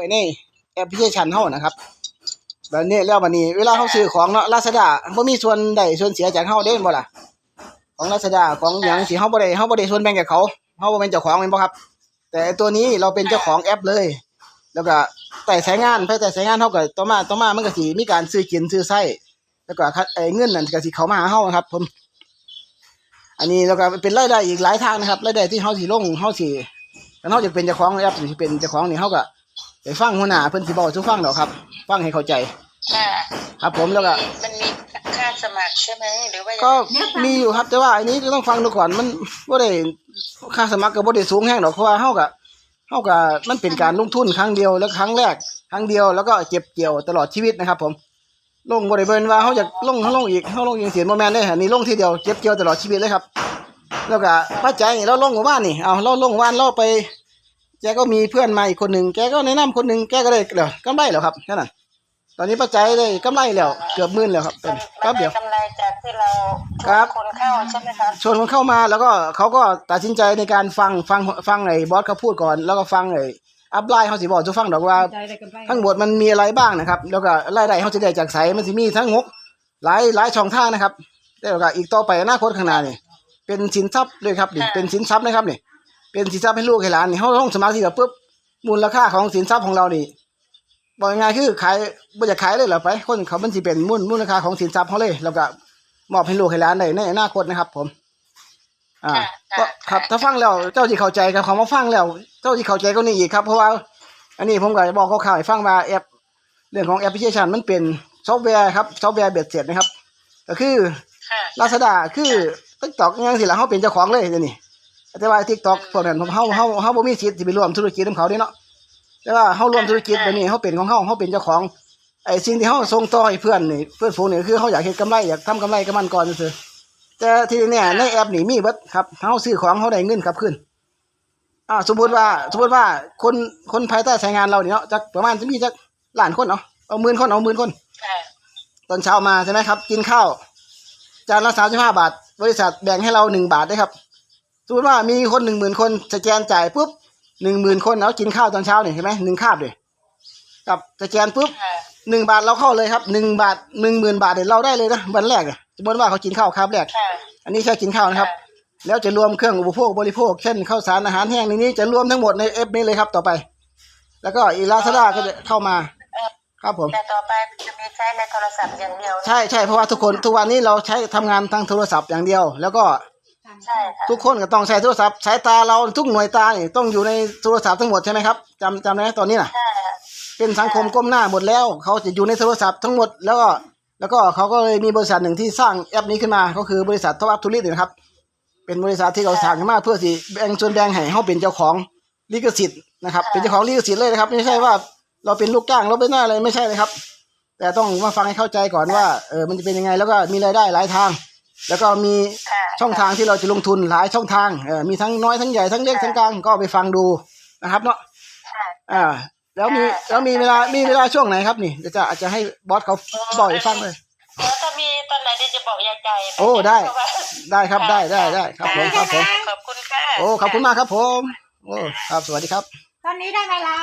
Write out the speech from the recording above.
ว้ในแอปพลิเคชันเฮานะครับแบบนี้แล้วบัดนี้เวลาเฮาซื้อของเนาะ Lazada บ่มีส่วนใดส่วนเสียจากเฮาเด้บ่ล่ะของ Lazada ของหยังสิเฮาบ่ได้เฮาบ่ได้ส่วนแบ่งกับเขาเฮาบ่เป็นเจ้าของแม่นบ่ครับ แต่ตัวนี้เราเป็นเจ้าของแอปเลย แล้วก็แต่ใช้งานภายแต่ใช้งานเฮาก็ต่อมาต่อมามันก็สิมีการซื้อกินซื้อใช้แล้วก็คัดไอ้เงินนั่นก็สิเข้ามาหาเฮาครับ ผม อันนี้แล้วก็เป็นรายได้อีกหลายทางนะครับรายได้ที่เฮาสิลงเฮาสิถ้าเฮาจะเป็นเจ้าของแอปสิเป็นเจ้าของนี่เฮาก็ ไปฟังหัวหน้าเพิ่นสิเว้าสู่ฟังดอกครับ ฟังให้เข้าใจ ค่ะครับผมแล้วก็ มันมีค่าสมัครใช่ไหมหรือว่ายังก็ไงมีอยู่ครับแต่ว่าอันนี้ก็ต้องฟังดูก่อนมันบ่ได้ค่าสมัครก็บ่ได้สูงแฮงดอกเพราะว่าเฮาก็เฮาก็มันเป็นการลงทุนครั้งเดียวแล้วครั้งแรก ครั้งเดียวแล้วก็เก็บเกี่ยวตลอดชีวิตนะครับ ผม ลงบ่ได้เบิ่นว่าเฮาจะลงเฮาลงอีกเฮาลงอีกเสียบ่แม่นเด้อันนี้ลงทีเดียวเก็บเกี่ยวตลอดชีวิตเลยครับ แล้วก็ปัจจัยนี่เราลงหมู่บ้านนี่เอาเราลงว่านเราไป แกก็มีเพื่อนมาอีกคนหนึ่งแกก็แนะนำคนหนึ่งแกก็ได้เดี๋ยวกำไรแล้วครับแค่นั้นตอนนี้ปัจจัยได้กำไรแล้วเกือบหมื่นแล้วครับเป็นครับเดียว กำไรจากที่เราครับคนเข้าใช่ไหมคะชวนคนเข้ามาแล้วก็เขาก็ตัดสินใจในการฟังฟังฟังไอ้บอสเขาพูดก่อน แล้วก็ฟังไอ้อัพไลน์เขาสิบอกจะฟังดอกว่าทั้งหมดมันมีอะไรบ้างนะครับ แล้วก็รายได้เขาจะได้จากไสมันสิมีทั้งงกหลายหลายช่องทางนะครับแล้วก็อีกต่อไปอนาคตข้างหน้านี่เป็นสินทรัพย์เลยครับนี่เป็นสินทรัพย์นะครับนี่ เป็นสินทรัพย์ให้ลูกให้หลานนี่เขาต้องสมาธิแบบปุ๊บมูลค่าของสินทรัพย์ของเรานี่บอกง่ายๆคือขายบ่จะขายเลยเหรอไป คนเขามันสิเป็นมูลมูลค่าของสินทรัพย์เขาเลยแล้วก็มอบให้ลูกให้หลานได้ในอนาคตนะครับ ผม อ่าก็ครับถ้าฟังแล้วเจ้าที่เข้าใจกับคำว่าฟังแล้ว เจ้าที่เข้าใจก็นี่อีกครับ เพราะว่า อันนี้ผมก็จะบอกคร่าวๆให้ฟังว่าแอปเรื่องของแอปพลิเคชันมันเป็นซอฟต์แวร์ครับซอฟต์แวร์เบ็ดเสร็จนะครับ ก็คือค่ะลาซาด้าคือติ๊กต็อกยังสิละเฮาเป็นเจ้าของเลยเดี๋ยวนี้ แต่ว่าติ๊กต็อกพวกนั้นผมเฮาเฮาเฮาบ่มีสิทธิ์สิไปร่วมธุรกิจกับเขาเด้เนาะแต่ว่าเฮาร่วมธุรกิจเดี๋ยวนี้เฮาเป็นของเฮาเฮาเป็นเจ้าของไอ้สิ่งที่เฮาส่งต่อให้เพื่อนนี่เพื่อนฝูงนี่คือเฮาอยากเฮ็ดกำไรอยากทำกำไรกับมันก่อนซื่อๆแต่ทีนี้เนี่ยในแอปนี่มีเบิดครับเฮาซื้อของเฮาได้เงินกลับคืนอ่าสมมุติว่าสมมุติว่าคนคนภายใต้สายงานเราเนี่ยเนาะจักประมาณจะมีจักล้านคนเนาะเอาหมื่นคนเอาหมื่นคนค่ะตอนเช้ามาใช่ไหมครับ กินข้าวจานละสามสิบห้าบาท บริษัทแบ่งให้เราหนึ่งบาทได้ครับ สมมติว่ามีคนหนึ่งหมื่นคนสแกนจ่ายปุ๊บหนึ่งหมื่นคนแล้วกินข้าวตอนเช้าเนี่ยใช่ไหมหนึ่งคาบเลยกับสแกนปุ๊บค่ะหนึ่งบาทเราเข้าเลยครับหนึ่งบาทหนึ่งหมื่นบาทเนี่ยเราได้เลยนะวันแรกอะสมมติว่าเขากินข้าวคาบแรกค่ะอันนี้แค่กินข้าวนะครับ แล้วจะรวมเครื่องอุปโภคบริโภคเช่นข้าวสารอาหารแห้งในนี้จะรวมทั้งหมดในเอฟนี้เลยครับต่อไป แล้วก็อีลาซาด้าก็จะเข้ามาครับผมแต่ต่อไปจะมีใช้ในโทรศัพท์อย่างเดียว ใช่ใช่เพราะว่าทุกคนทุกวันนี้เราใช้ทำงานทางโทรศัพท์อย่างเดียว แล้วก็ ใช่ค่ะทุกคนก็ต้องใช้โทรศัพท์สายตาเราทุกหน่วยตานี่ต้องอยู่ในโทรศัพท์ทั้งหมดใช่ไหมครับจำจำได้ไหมตอนนี้น่ะ ใช่ค่ะเป็นสังคมก้มหน้าหมดแล้วเขาจะอยู่ในโทรศัพท์ทั้งหมดแล้วก็แล้วก็เขาก็เลยมีบริษัทหนึ่งที่สร้างแอปนี้ขึ้นมา ก็คือบริษัททวัตทุลิตนะครับ เป็นบริษัทที่เขาสร้างขึ้นมาเพื่อสิแบ่งส่วนแบ่งให้เขาเป็นเจ้าของลิขสิทธิ์นะครับ เป็นเจ้าของลิขสิทธิ์เลยนะครับ ไม่ใช่ว่าเราเป็นลูกจ้างเราเป็นหน้าอะไรไม่ใช่เลยครับ แต่ต้องมาฟังให้เข้าใจก่อนว่าเออมันจะเป็นยังไงแล้วก็มีรายได้หลายทาง แล้วก็มีค่ะช่องทางที่เราจะลงทุนหลายช่องทางเออมีทั้งน้อยทั้งใหญ่ทั้งเล็กทั้งกลางก็ไปฟังดูนะครับเนาะค่ะอ่า แล้วมีแล้วมีเวลามีเวลาช่วงไหนครับนี่เดี๋ยวจะอาจจะให้บอสเขาบอกให้ฟังเลยเดี๋ยวถ้ามีตอนไหนเดี๋ยวจะบอกยายใจโอ้ได้เพราะว่าได้ครับได้ได้ได้ครับผมครับผมขอบคุณค่ะโอ้ขอบคุณมากครับผมโอ้ครับสวัสดีครับ ตอนนี้ได้เวลา